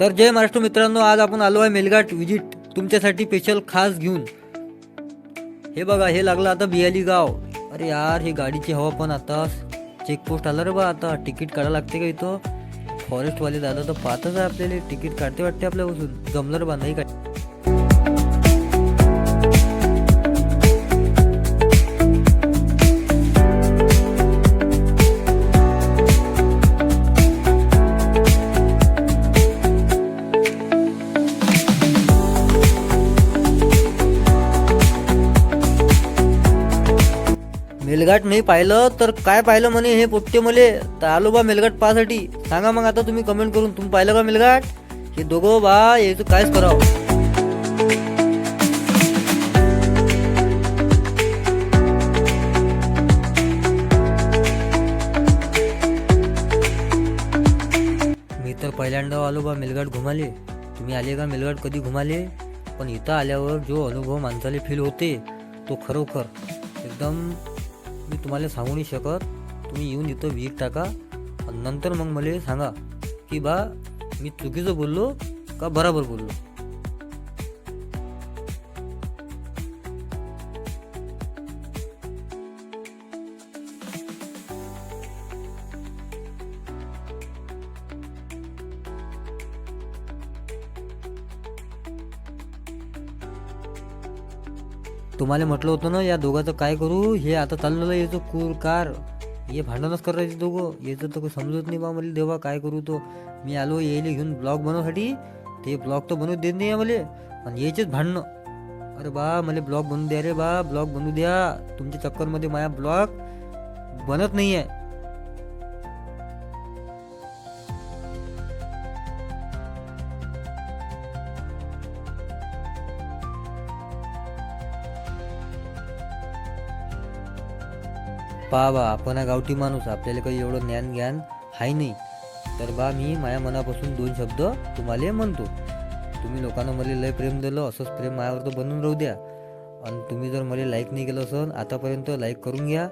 तर जय महाराष्ट्र मित्रांनो आज आपण आलो आहे मेलघाट विजिट तुमच्यासाठी स्पेशल खास घेऊन. हे बघा हे लागलं आता बियाली गाव. अरे यार हे गाडीची हवा पण आता चेकपोस्ट आला रे बा आता. तिकीट काढा लागते का इथं? फॉरेस्टवाले दादा तर पाहतच आहे आपल्याला. तिकीट काढते वाटते आपल्यापासून. जमलं रे बा नाही काय मेलघाट नाही पाहिलं तर काय पाहिलं म्हणे हे पोट्टे मले? तर आलो बा मेलघाट पाहासाठी. सांगा मग आता तुम्ही कमेंट करून तुम्ही पाहिलं का मेलघाट? हे दोघं बा याचं कायच करावं. मी तर पहिल्यांदा आलो बा मेलघाट घुमाले. तुम्ही आले का मेलघाट कधी घुमाले? पण इथं आल्यावर जो अनुभव माणसाला फील होते तो खरोखर एकदम तुम्हाला सांगू नाही शकत. तुम्ही येऊन इथं विहीर टाका. आणि नंतर मग मला सांगा की बा मी चुकीचं बोललो का बराबर बोललो? तुम्हाला म्हटलं होतं ना या दोघाचं काय करू? हे आता चाललेलं याचं कूर कार. हे भांडणच करायचे दोघं. याचं तर काही समजत नाही बा मला देवा काय करू तो? मी आलो यायला घेऊन ब्लॉग बनवसाठी ते ब्लॉग तर बनवू देत नाही आहे मला आणि यायचेच भांडणं. अरे बा मला ब्लॉग बनवू द्या रे बा ब्लॉग बनवू द्या. तुमच्या चक्करमध्ये माझा ब्लॉग बनत नाही आहे पहा बा आपण हा गावठी माणूस आपल्याला काही एवढं ज्ञान ज्ञान आहे नाही. तर बा मी माझ्या मनापासून दोन शब्द तुम्हाला म्हणतो. तुम्ही लोकांना मला लय प्रेम दिलं असंच प्रेम माझ्यावर तर बनून राहू द्या. आणि तुम्ही जर मला लाईक नाही केलं असन आतापर्यंत लाईक करून घ्या.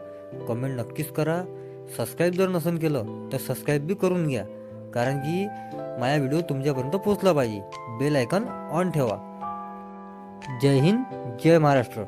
कमेंट नक्कीच करा. सबस्क्राईब जर नसन केलं तर सबस्क्राईब बी करून घ्या. कारण की माझा व्हिडिओ तुमच्यापर्यंत पोचला पाहिजे. बेल आयकॉन ऑन ठेवा. जय हिंद जय महाराष्ट्र.